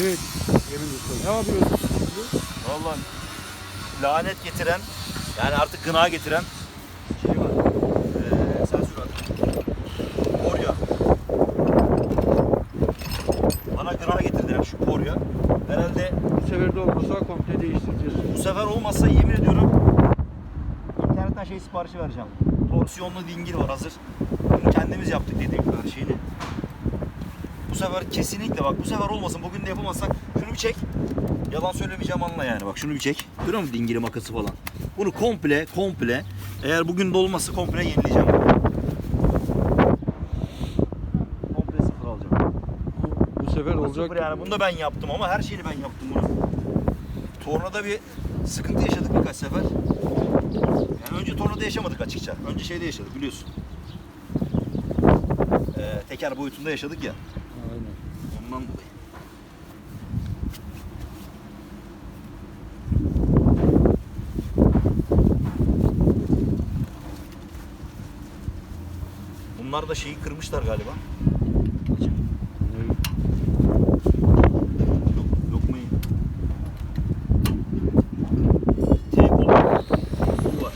Evet. Emin Usta. Ne yapıyorsun? Vallahi lanet getiren yani artık gına getiren şey var. Ee, sen sür hadi. Korya. Bana gına getirdiler şu korya. Herhalde Bu sefer de olmasa komple değiştireceğiz. bu sefer olmazsa yemin ediyorum internetten şey siparişi vereceğim. Torsiyonlu dingil var hazır. Bunu kendimiz yaptık dediğim kadar şeyini. Bu sefer kesinlikle bak bu sefer olmasın. Bugün de yapamazsak şunu bir çek. Yalan söylemeyeceğim anla yani. Bak şunu bir çek. Görüyor musun dingili makası falan? Bunu komple komple eğer bugün de olmazsa komple yenileyeceğim. Komple sıfır alacağım. Bu sefer olacak. Sıfır yani bunu da ben yaptım ama her şeyini ben yaptım bunu. Tornada bir sıkıntı yaşadık birkaç sefer. Yani önce tornada yaşamadık açıkça. Önce şeyde yaşadık biliyorsun. Ee, teker boyutunda yaşadık ya. Ondan dolayı. Bunlar da şeyi kırmışlar galiba. Evet. Lok, lokmayı. T kolu. Bu var.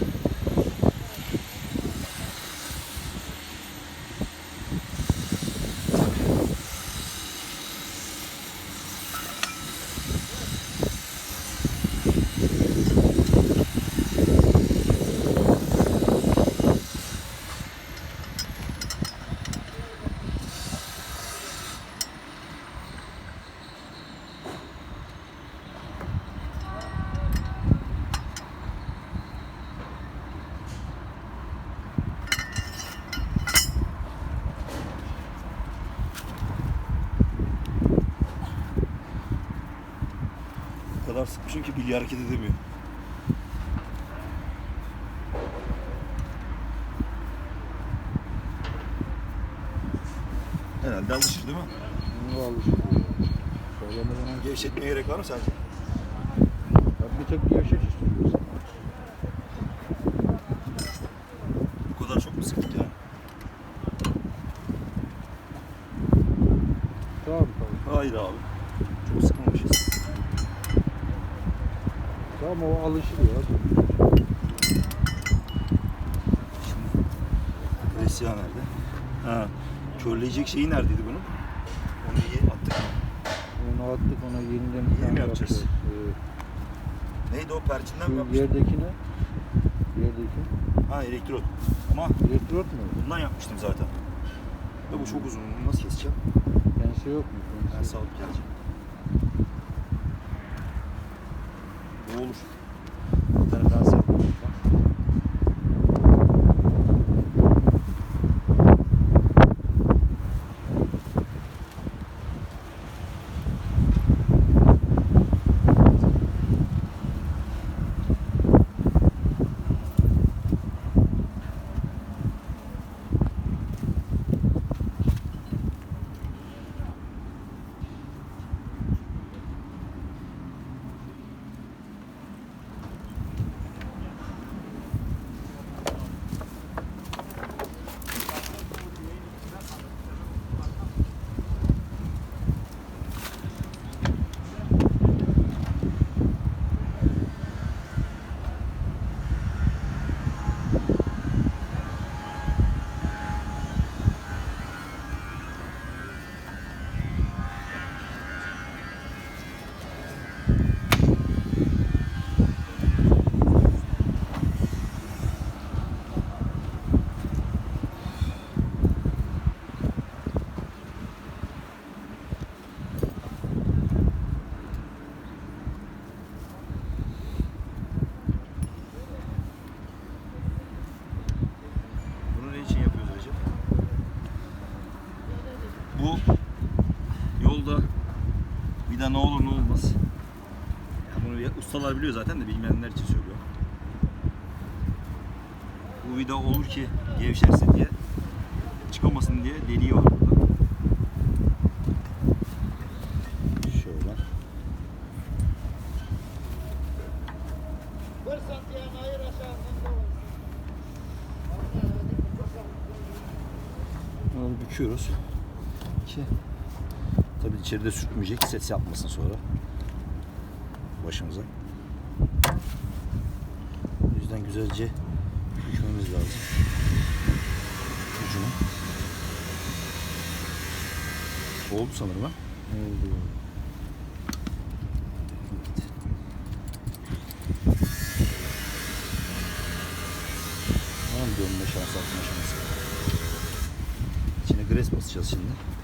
O kadar sıkmışım ki bilye hareket edemiyor. Herhalde alışır değil mi? Söylemeden önce Gevşetmeye gerek var mı sence? Bir tek gevşek istiyorsun. Bu kadar çok mu sıktık ya? Tamam tamam. Hayır abi. Çok sıkmamışız. Tamam o alışır ya. Resya nerede? Ha. Körleyecek şeyi neredeydi bunun? Onu iyi attık. Onu attık ona yeniden Yeni bir tane mi yapacağız? yapacağız. Neydi o perçinden mi Şu yapmıştık? yerdekine yerdeki Ha elektrot. Ama elektrot mu? bundan yapmıştım zaten. Ve bu çok uzun. Bunu nasıl keseceğim? Pense yok mu? Ben Pense. salıp geleceğim. Bu. Bir tane dans yapalım. Bunu ne için yapıyoruz Recep? Bu yolda bir de ne olur ne olmaz. Ya bunu ustalar biliyor zaten de bilmeyenler için söylüyorum. Bu vida olur ki gevşersin diye çıkamasın diye deliği var burada. Şöyle. Bunu büküyoruz ki Tabii içeride sürtmeyecek. Ses yapmasın sonra. Başımıza. O yüzden güzelce bükmemiz lazım. Ucunu. Oldu sanırım ha. Ne oldu? Tamam dönme şansı atma şansı. İçine gres basacağız şimdi.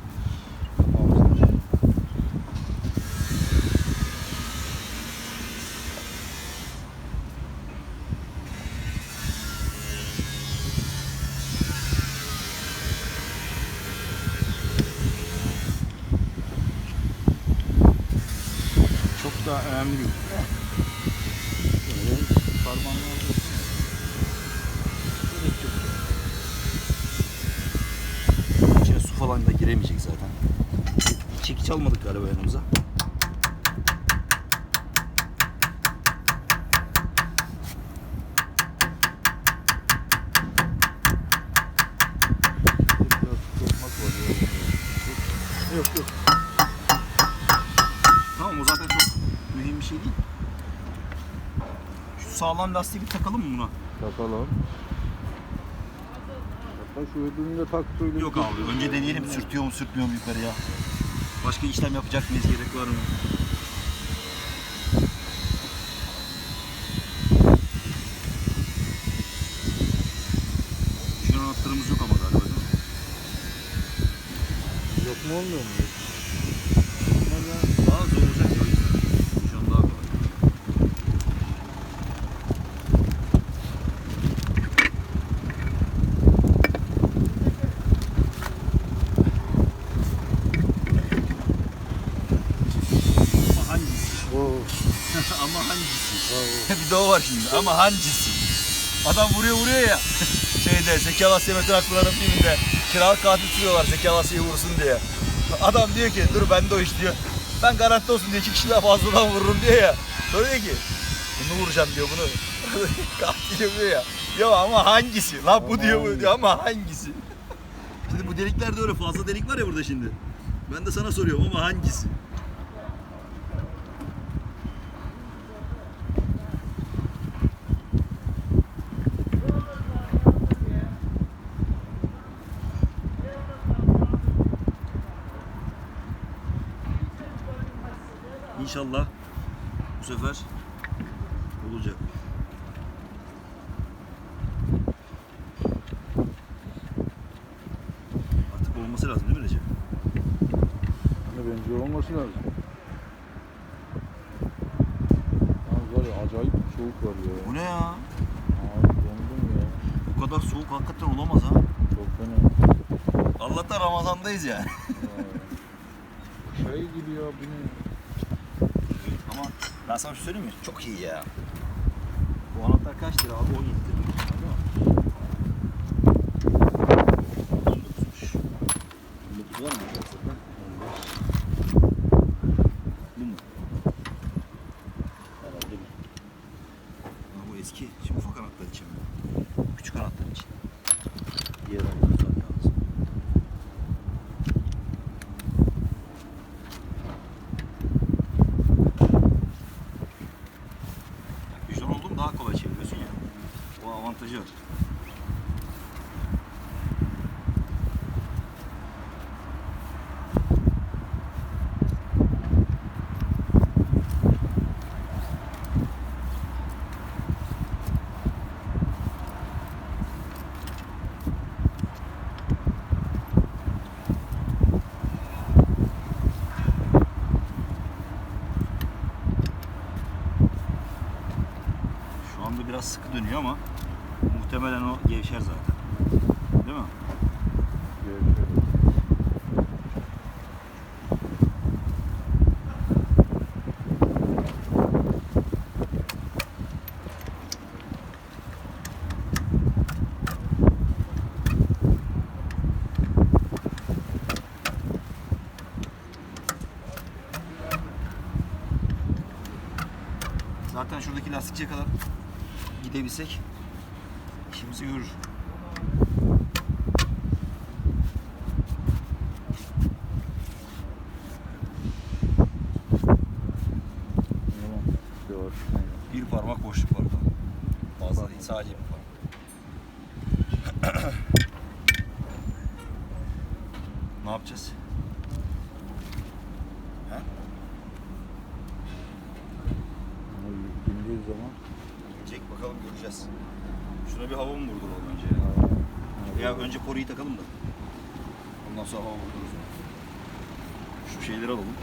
Kapağımız var. Çok da önemli değil. Böyle parmağımla Gerek yok. İçine su falan da giremeyecek zaten. Çekiç almadık galiba yanımıza. Yok yok. Tamam o zaten çok mühim bir şey değil. Sağlam lastiği bir takalım mı buna? Takalım. Hatta şu ödülünü de tak söyle. Yok abi önce deneyelim sürtüyor mu sürtmüyor mu yukarıya. Başka işlem yapacak mıyız gerek var mı? Şu an anahtarımız yok ama galiba değil mi? Yok mu olmuyor mu? Daha zor olacak ya o yüzden. Şu an daha kolay. Ama hangisi? Oo. Ama hangisi? Bravo. bir de o var şimdi. Ama hangisi? Adam vuruyor vuruyor ya. Şeyde Zeki Alasya Metin Akpınar'ın filminde kiralık katil sürüyorlar Zeki Alasya'yı vursun diye. Adam diyor ki dur bende o iş diyor. Ben garanti olsun diye iki kişi daha fazladan vururum diyor ya. Sonra diyor ki bunu vuracağım diyor bunu. katil diyor ya. Diyor ama hangisi? Lan bu diyor bu diyor ama hangisi? Şimdi bu deliklerde öyle fazla delik var ya burada şimdi. Ben de sana soruyorum ama hangisi? İnşallah bu sefer olacak. Artık olması lazım değil mi Recep? Ne bence olması lazım. Var ya acayip soğuk var ya. Bu ne ya? Abi dondum ya. Bu kadar soğuk hakikaten olamaz ha. Çok fena. Allah'tan Ramazan'dayız yani. Ya. Şey gibi ya bu ne? Ben sana bir şey söyleyeyim mi? Çok iyi ya. Bu anahtar kaç lira abi? 17 lira. Değil mi? 19'muş. 19 var mı? Burada? 15. Bu mu? Herhalde bu. Ama bu eski. Şimdi ufak anahtar için mi? Küçük anahtar için. Diğer anahtar lazım. Füzyon oldu mu daha kolay çeviriyorsun ya. O avantajı var. Anda biraz sıkı dönüyor ama muhtemelen o gevşer zaten. Değil mi? Gevşek. Zaten şuradaki lastikçiye kadar gidebilsek işimizi görür. Bir parmak boşluk var. Fazla değil, sadece bir parmak. ne yapacağız? He? Bindiği zaman Çek bakalım göreceğiz. Şuna bir hava mı vurduralım önce ya? Ya önce poruyu takalım da. Ondan sonra hava vurdururuz. Şu şeyleri alalım.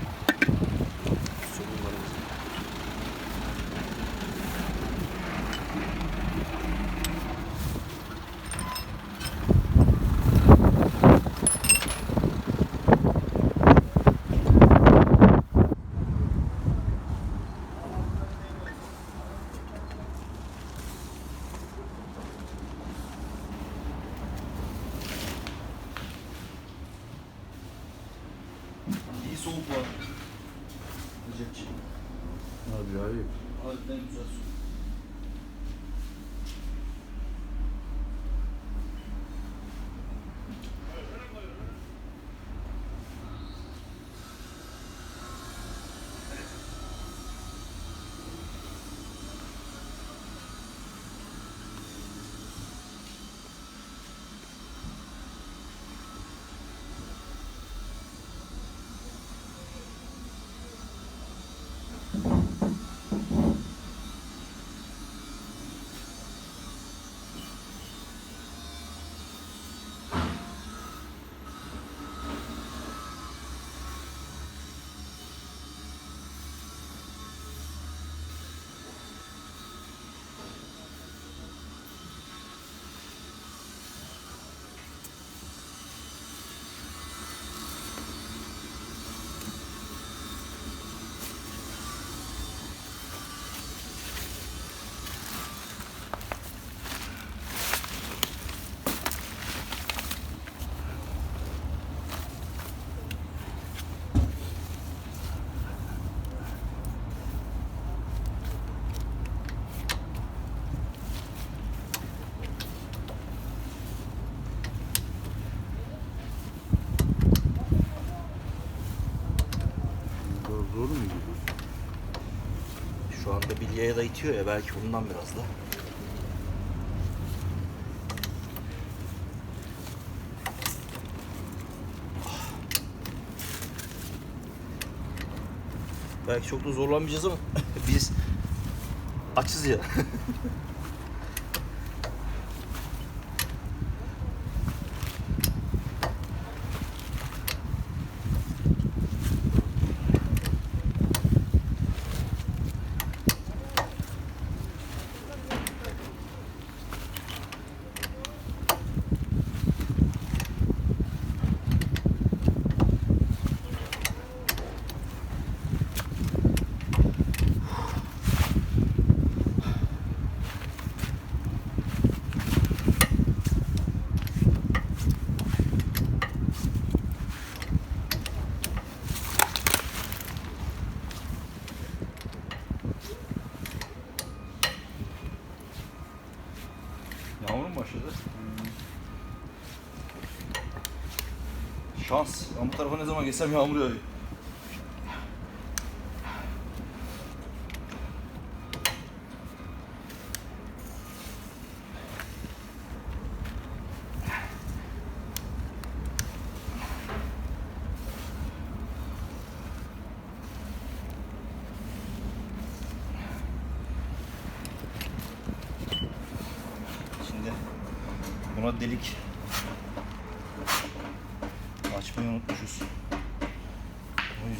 Sorunlarımızı. Bilyaya da itiyor ya belki bundan biraz da. Belki çok da zorlanmayacağız ama biz açız ya. Yağmur mu başladı? Şans. Ben bu tarafa ne zaman geçsem yağmur yağıyor.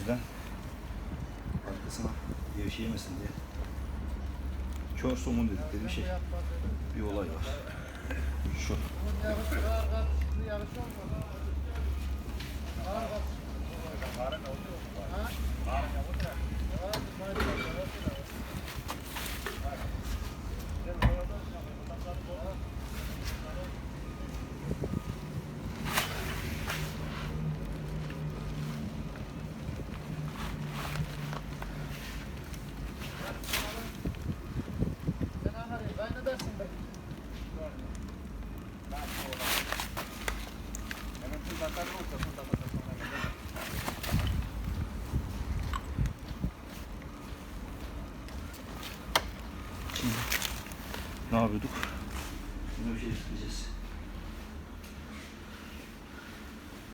yüzden arkasına gevşeyemesin diye. Kör somun dedikleri bir şey. Bir olay var. Şu.